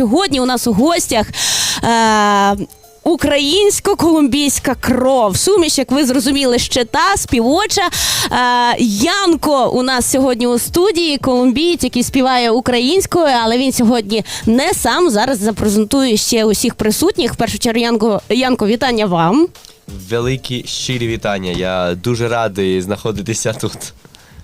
сьогодні у нас у гостях. Е- Українсько-колумбійська кров. Суміш, як ви зрозуміли, ще та співоча. Е, Янко у нас сьогодні у студії, колумбієць, який співає українською, але він сьогодні не сам. Зараз запрезентує ще усіх присутніх. В першу чергу, Янко, Янко, вітання вам. Великі щирі вітання. Я дуже радий знаходитися тут.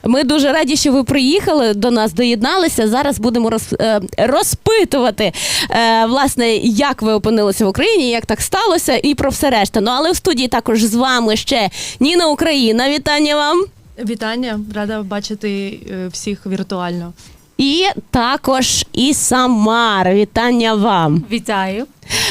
Ми дуже раді, що ви приїхали до нас, доєдналися. Зараз будемо роз, е, розпитувати, е, власне, як ви опинилися в Україні, як так сталося, і про все решта. Ну але в студії також з вами ще Ніна Україна. Вітання вам. Вітання, рада бачити е, всіх віртуально. І також і Самар. Вітання вам. Вітаю.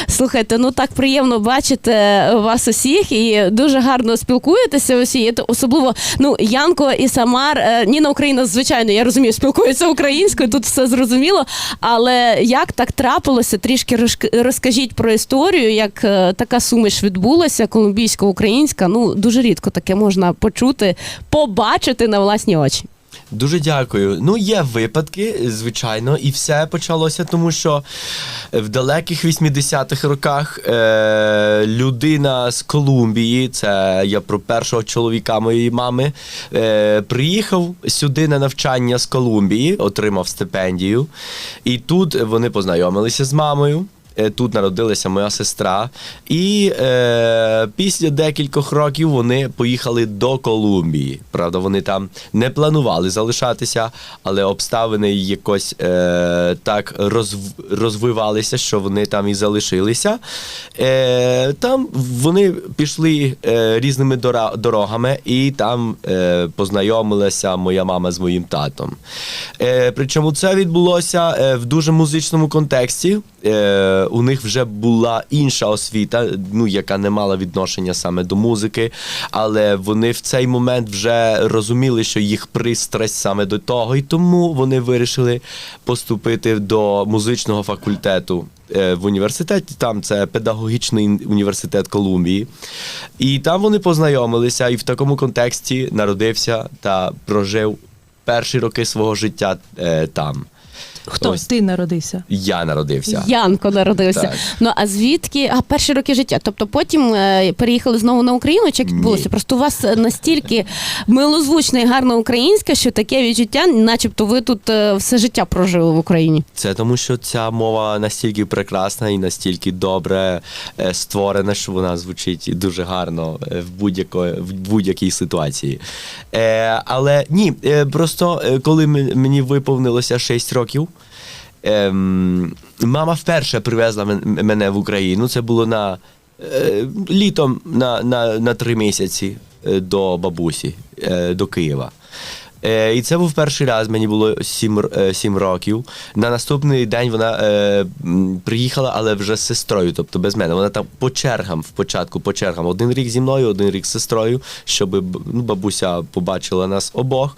Слухайте, ну так приємно бачити вас усіх і дуже гарно спілкуєтеся усі. Особливо ну Янко і Самар. е, Ніна Україна, звичайно, я розумію, спілкуються українською. Тут все зрозуміло. Але як так трапилося? Трішки розк- розкажіть про історію, як е, така суміш відбулася, колумбійсько-українська. Ну дуже рідко таке можна почути, побачити на власні очі. Дуже дякую. Ну, є випадки, звичайно, і все почалося, тому що в далеких 80-х роках е, людина з Колумбії, це я про першого чоловіка моєї мами, е, приїхав сюди на навчання з Колумбії, отримав стипендію. І тут вони познайомилися з мамою. Е, Тут народилася моя сестра, і е, після декількох років вони поїхали до Колумбії. Правда, вони там не планували залишатися, але обставини якось е, так розв, розвивалися, що вони там і залишилися. Е, там вони пішли е, різними дорогами, і там е, познайомилася моя мама з моїм татом. Е, причому це відбулося е, в дуже музичному контексті. Е, у них вже була інша освіта, ну яка не мала відношення саме до музики, але вони в цей момент вже розуміли, що їх пристрасть саме до того, і тому вони вирішили поступити до музичного факультету. е, В університеті там це педагогічний університет Колумбії, і там вони познайомилися, і в такому контексті народився та прожив перші роки свого життя е, там. Хто Ось. ти народився? Я народився. Янко народився. Так. Ну а звідки? А перші роки життя? Тобто потім е, переїхали знову на Україну? Чи як відбулося? Просто у вас настільки милозвучна і гарна українська, що таке відчуття, начебто ви тут е, все життя прожили в Україні. Це тому, що ця мова настільки прекрасна і настільки добре е, створена, що вона звучить дуже гарно е, в будь-якої в будь-якій ситуації. Е, але ні, е, просто е, коли мені виповнилося 6 років. Ем, мама вперше привезла мене в Україну. Це було на е, літом на, на, на три місяці е, до бабусі, е, до Києва. Е, і це був перший раз, мені було сім, е, сім років. На наступний день вона е, приїхала, але вже з сестрою, тобто без мене. Вона там по чергам, спочатку по чергам. Один рік зі мною, один рік з сестрою, щоб ну, бабуся побачила нас обох.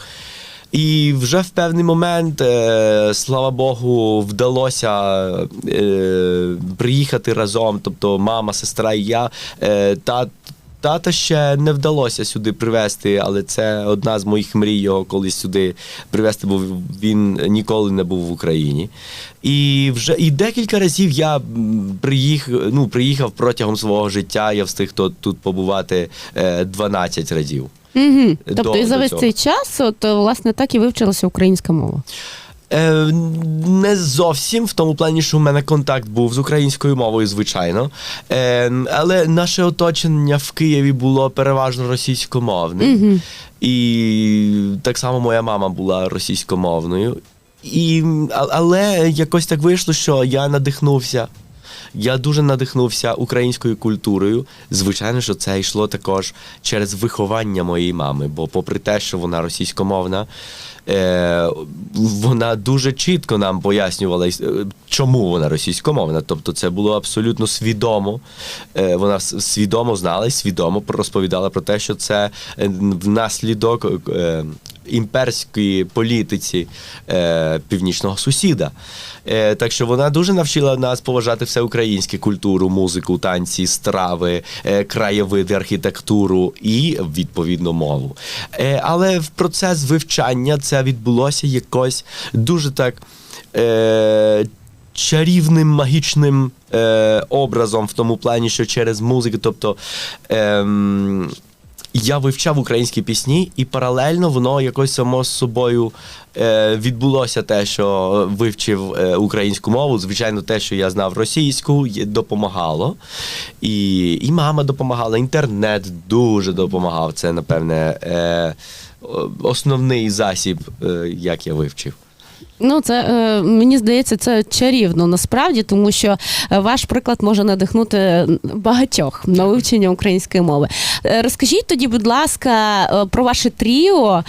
І вже в певний момент, е, слава Богу, вдалося е, приїхати разом. Тобто мама, сестра і я. Е, та, тата ще не вдалося сюди привезти, але це одна з моїх мрій його колись сюди привезти, бо він ніколи не був в Україні. І вже і декілька разів я приїхав, ну, приїхав протягом свого життя. Я встиг тут, тут побувати е, 12 разів. Угу. Тобто, До- і за весь цей час, от е, власне так і вивчилася українська мова. Е, не зовсім в тому плані, що в мене контакт був з українською мовою, звичайно. Е, але наше оточення в Києві було переважно російськомовним. І так само моя мама була російськомовною. І, але якось так вийшло, що я надихнувся. Я дуже надихнувся українською культурою. Звичайно, що це йшло також через виховання моєї мами, бо, попри те, що вона російськомовна, е, вона дуже чітко нам пояснювала, е, чому вона російськомовна. Тобто, це було абсолютно свідомо. Е, вона свідомо знала і свідомо розповідала про те, що це внаслідок. Е, імперської політиці е, північного сусіда. Е, так що вона дуже навчила нас поважати все українське культуру, музику, танці, страви, е, краєвиди, архітектуру і відповідно мову. Е, але в процес вивчання це відбулося якось дуже так. Е, чарівним магічним е, образом в тому плані, що через музику, тобто. Ем, я вивчав українські пісні, і паралельно воно якось само з собою е, відбулося те, що вивчив е, українську мову. Звичайно, те, що я знав російську, допомагало. І, і мама допомагала, інтернет дуже допомагав. Це, напевне, е, основний засіб, е, як я вивчив. Ну, це е, мені здається, це чарівно насправді, тому що е, ваш приклад може надихнути багатьох на вивчення української мови. Е, Розкажіть тоді, будь ласка, про ваше тріо,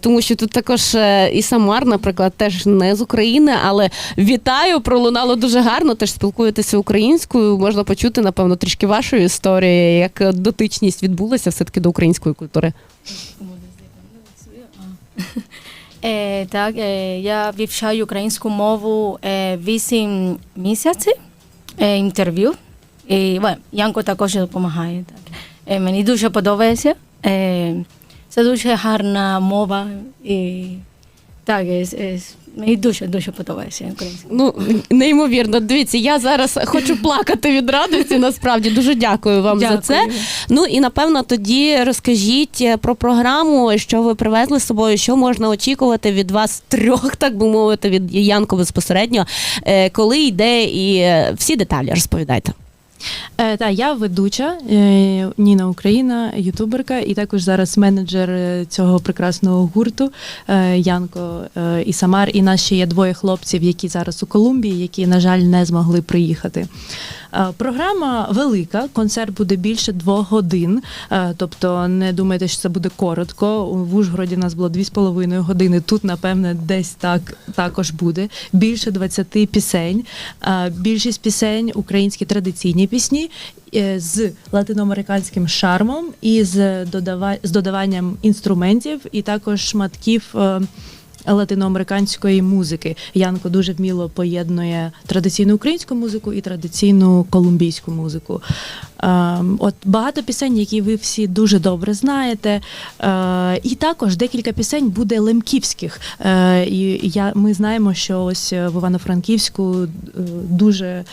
тому що тут також і Самар, наприклад, теж не з України, але вітаю, пролунало дуже гарно. Теж спілкуєтеся українською. Можна почути, напевно, трішки вашої історії, як дотичність відбулася все-таки до української культури. Е, так, е, я вивчаю українську мову е, 8 місяців, е, інтерв'ю. І well, Янко також допомагає. Так. Е, мені дуже подобається. Е, це дуже гарна мова. І, так, е, е, мені дуже дуже подобається українська. Ну неймовірно. Дивіться, я зараз хочу плакати від радості. Насправді дуже дякую вам за це. Ну і напевно тоді розкажіть е, про програму, що ви привезли з собою, що можна очікувати від вас трьох, так би мовити, від Янко безпосередньо, е, коли йде і е, всі деталі розповідайте. Е, та я ведуча е, Ніна Україна, ютуберка, і також зараз менеджер е, цього прекрасного гурту е, Янко е, і Самар. І нас ще є двоє хлопців, які зараз у Колумбії, які, на жаль, не змогли приїхати. Е, Програма велика, концерт буде більше двох годин. е, Тобто не думайте, що це буде коротко. В Ужгороді нас було дві з половиною години. Тут, напевне, десь так також буде. Більше 20 пісень. Е, Більшість пісень українські традиційні пісні з латиноамериканським шармом і з додаванням інструментів, і також шматків. Латиноамериканської музики Янко дуже вміло поєднує традиційну українську музику і традиційну колумбійську музику. Ем, от багато пісень, які ви всі дуже добре знаєте. Е, і також декілька пісень буде лемківських. Е, і я, ми знаємо, що ось в Івано-Франківську е, дуже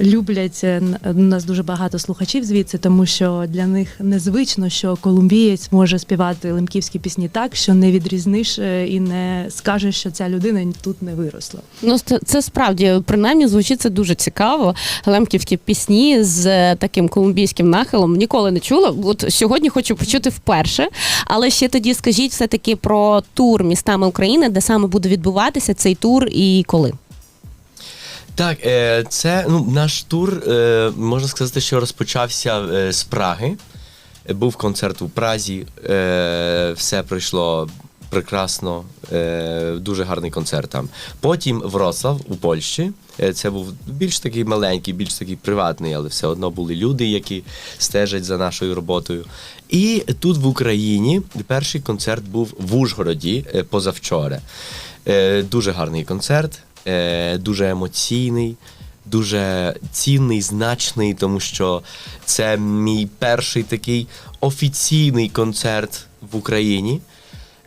люблять е, у нас дуже багато слухачів звідси, тому що для них незвично, що колумбієць може співати лемківські пісні так, що не відрізниш е, і не скажеш, що ця людина тут не виросла. Ну, це, справді принаймні звучить це дуже цікаво. Лемківські пісні з е, таким колумбійським нахилом ніколи не чула. От сьогодні хочу почути вперше. Але ще тоді скажіть все таки про тур містами України, де саме буде відбуватися цей тур і коли. Так, е, це ну, наш тур, е, можна сказати, що розпочався е, з Праги. Був концерт у Празі, все пройшло прекрасно, е, дуже гарний концерт там. Потім Вроцлав у Польщі. Е, Це був більш такий маленький, більш такий приватний, але все одно були люди, які стежать за нашою роботою. І тут в Україні перший концерт був в Ужгороді е, позавчора. Дуже гарний концерт, дуже емоційний, дуже цінний, значний, тому що це мій перший такий офіційний концерт в Україні.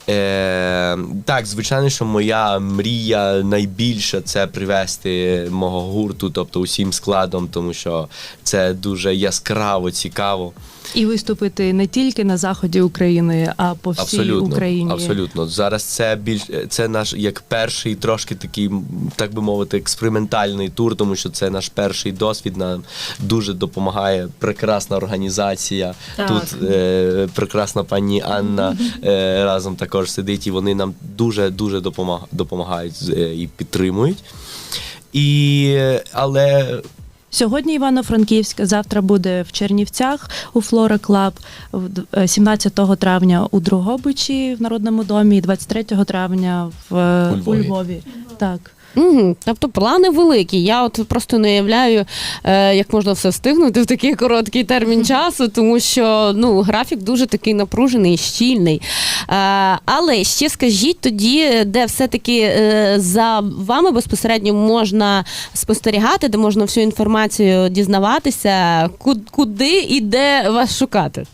Е, так, звичайно, що моя мрія найбільша це привести мого гурту, тобто усім складом, тому що це дуже яскраво, цікаво. І виступити не тільки на заході України, а по всій Абсолютно, Україні. абсолютно. Зараз це більш це наш як перший, трошки такий, так би мовити, експериментальний тур, тому що це наш перший досвід. Нам дуже допомагає прекрасна організація. Так. Тут е, прекрасна пані Анна е, разом також сидить, і вони нам дуже дуже допомаг, допомагають е, і підтримують. І, але Сьогодні Івано-Франківськ, завтра буде в Чернівцях у Флора Клаб, в д- е, 17 травня у Другобичі в Народному домі, і 23 травня в у Львові. у. Львові. Так. Угу. Тобто плани великі. Я от просто не уявляю, е, як можна все встигнути в такий короткий термін часу, тому що ну, графік дуже такий напружений і щільний. Е, але ще скажіть тоді, де все-таки е, за вами безпосередньо можна спостерігати, де можна всю інформацію дізнаватися, куди і де вас шукати.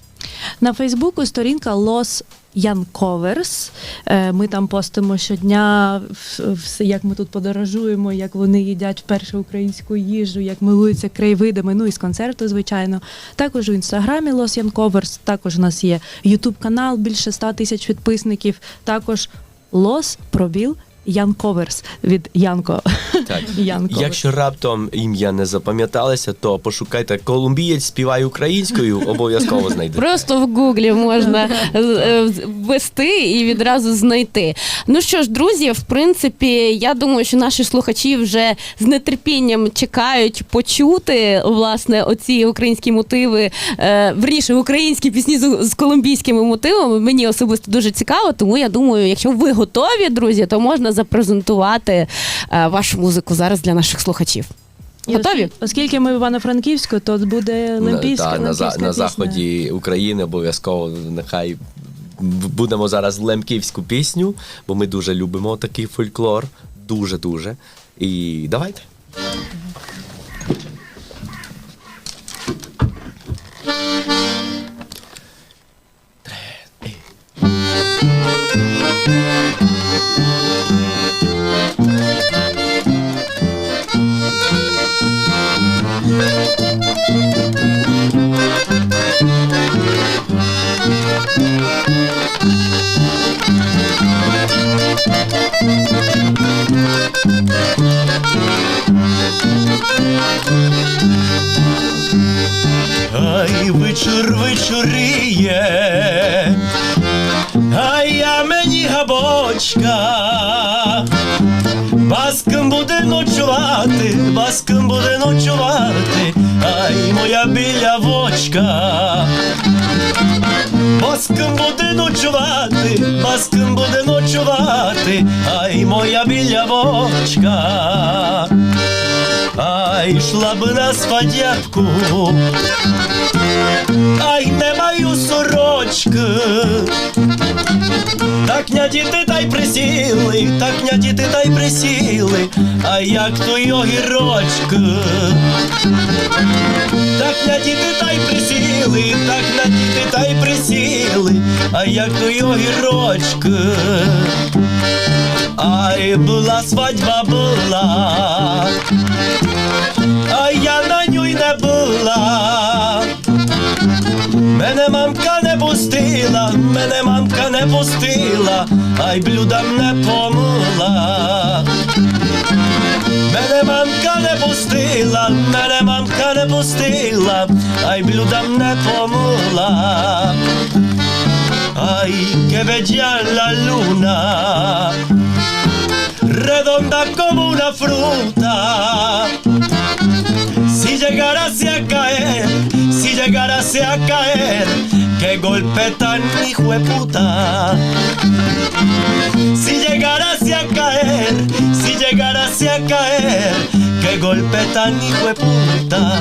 На Фейсбуку сторінка Los Ян Коверс. Е, Ми там постимо щодня, все, як ми тут подорожуємо, як вони їдять вперше українську їжу, як милуються краєвидами, ну і з концерту, звичайно. Також у інстаграмі Лос Young Covers, Також у нас є Ютуб канал, більше 100 тисяч підписників. Також Лос Пробіл Ян Коверс від Янко. Так. Ян Коверс. Якщо раптом ім'я не запам'яталося, то пошукайте колумбієць співає українською, обов'язково знайдете. Просто в гуглі можна е, ввести і відразу знайти. Ну що ж, друзі, в принципі, я думаю, що наші слухачі вже з нетерпінням чекають почути власне оці українські мотиви, е, верніше, українські пісні з, з колумбійськими мотивами. Мені особисто дуже цікаво, тому я думаю, якщо ви готові, друзі, то можна запрезентувати е, вашу музику зараз для наших слухачів. Готові? оскільки- Оскільки ми в Івано-Франківську, то буде Олімпійська, На, та, на, за- на заході України обов'язково нехай будемо зараз лемківську пісню, бо ми дуже любимо такий фольклор. Дуже дуже. І давайте. Ай, моя білявочка. Баском буде ночувати, баском буде ночувати, ай, моя білявочка. Ай, йшла б на свадябку, ай, не маю сорочки. Так ня діти та й присіли, так ня діти та й присіли, а як то й огірочки. Так ня діти та й присіли, так на діти та й присіли, а як то й. Ай, була свадьба була, а я на ній не була. Мене мамка не пустила, мене мамка не пустила, ай блюдам не помила. Мене мамка не пустила, мене мамка не пустила, ай блюдам не помила. Ay, que bella la luna, redonda como una fruta. Si llegárase a caer, si llegárase a caer, qué golpe tan hijo de puta. Si llegárase a caer, si llegárase a caer, qué golpe tan hijo de puta.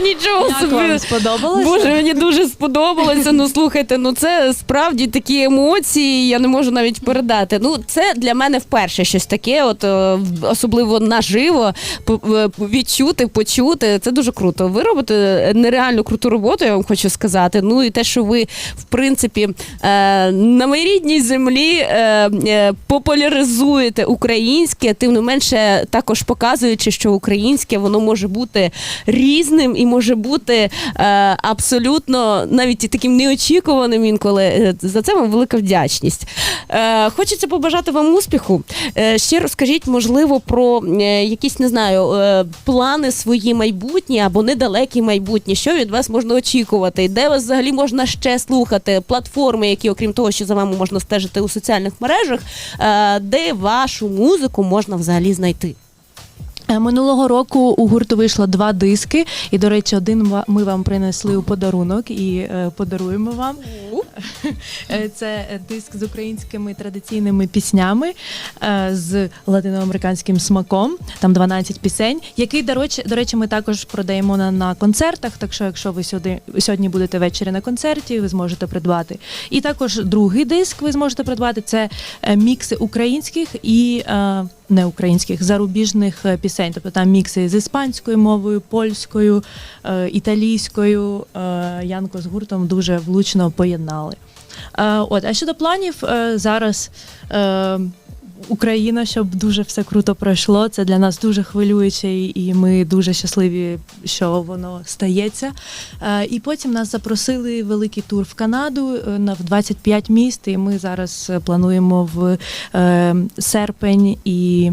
Нічого Як собі. вам сподобалося? Боже, мені дуже сподобалося. Ну слухайте, ну це справді такі емоції, я не можу навіть передати. Ну, це для мене вперше щось таке, от е, особливо наживо е, відчути, почути. Це дуже круто. Ви робите нереально круту роботу, я вам хочу сказати. Ну і те, що ви, в принципі, е, на моїй рідній землі популяризуєте українське, тим не менше також показуючи, що українське воно може бути різним і може бути е, абсолютно навіть таким неочікуваним інколи. Е, За це вам велика вдячність. Е, Хочеться побажати вам успіху. Ще розкажіть, можливо, про якісь не знаю плани свої майбутні або недалекі майбутні. Що від вас можна очікувати? Де вас взагалі можна ще слухати? Платформи, які, окрім того, що за вами можна стежити у соціальних мережах, де вашу музику можна взагалі знайти? Е, Минулого року у гурту вийшло два диски, і, до речі, один ми вам принесли у подарунок і е, подаруємо вам. Е, Це диск з українськими традиційними піснями з латиноамериканським смаком. Там 12 пісень, який, до речі, до речі, ми також продаємо на, на концертах. Так що, якщо ви сюди сьогодні будете ввечері на концерті, ви зможете придбати. І також другий диск ви зможете придбати. Це мікси українських і не українських зарубіжних е, пісень. Тобто там мікси з іспанською мовою, польською, е, італійською. Е, Янко з гуртом дуже влучно поєднали. От, а щодо планів, зараз Україна, щоб дуже все круто пройшло. Це для нас дуже хвилююче, і- ми дуже щасливі, що воно стається. Е, І потім нас запросили великий тур в Канаду е, на в 25 міст. І ми зараз е, плануємо в серпень і.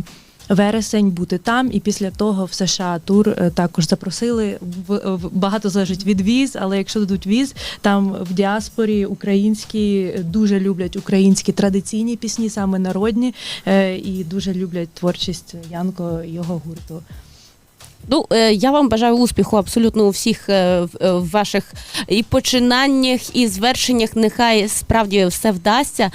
Вересень бути там, і після того в США тур е, також запросили. В- Багато залежить від віз, але якщо дадуть віз, там в діаспорі українські дуже люблять українські традиційні пісні, саме народні, е, і дуже люблять творчість Янко і його гурту. Ну, е, я вам бажаю успіху абсолютно у всіх е, е, ваших і починаннях, і звершеннях. Нехай справді все вдасться.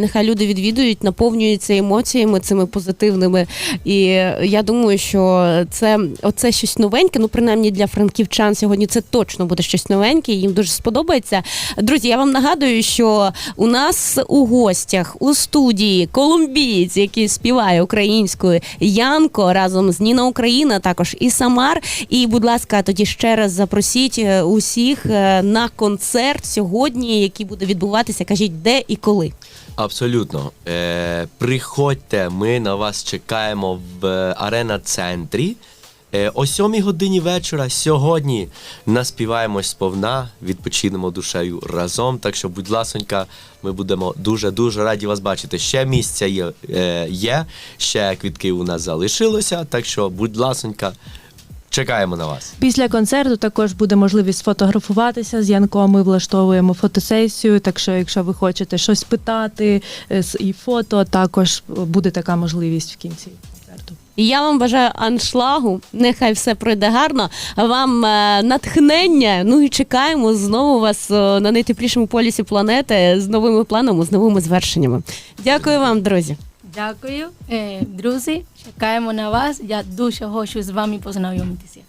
Нехай люди відвідують, наповнюються емоціями цими позитивними. І я думаю, що це оце щось новеньке. Ну, принаймні для франківчан сьогодні це точно буде щось новеньке. Їм дуже сподобається. Друзі, я вам нагадую, що у нас у гостях у студії колумбієць, який співає українською Янко разом з Ніна Україна, також і Самар. І, будь ласка, тоді ще раз запросіть е, усіх е, на концерт сьогодні, який буде відбуватися. Кажіть, де і коли. Абсолютно. Е, приходьте, ми на вас чекаємо в е, арена центрі. Е, о сьомій годині вечора сьогодні наспіваємось сповна, відпочинемо душею разом. Так що, будь ласонька, ми будемо дуже дуже раді вас бачити. Ще місця є, е, є ще квітки у нас залишилося. Так що, будь ласонька, чекаємо на вас. Після концерту також буде можливість сфотографуватися з Янком. Ми влаштовуємо фотосесію. Так що, якщо ви хочете щось питати е, і фото, також буде така можливість в кінці. І я вам бажаю аншлагу. Нехай все пройде гарно. Вам е, натхнення. Ну і чекаємо знову вас е, на найтеплішому полісі планети з новими планами, з новими звершеннями. Дякую вам, друзі. Дякую, е, друзі. Чекаємо на вас. Я дуже хочу з вами познайомитися.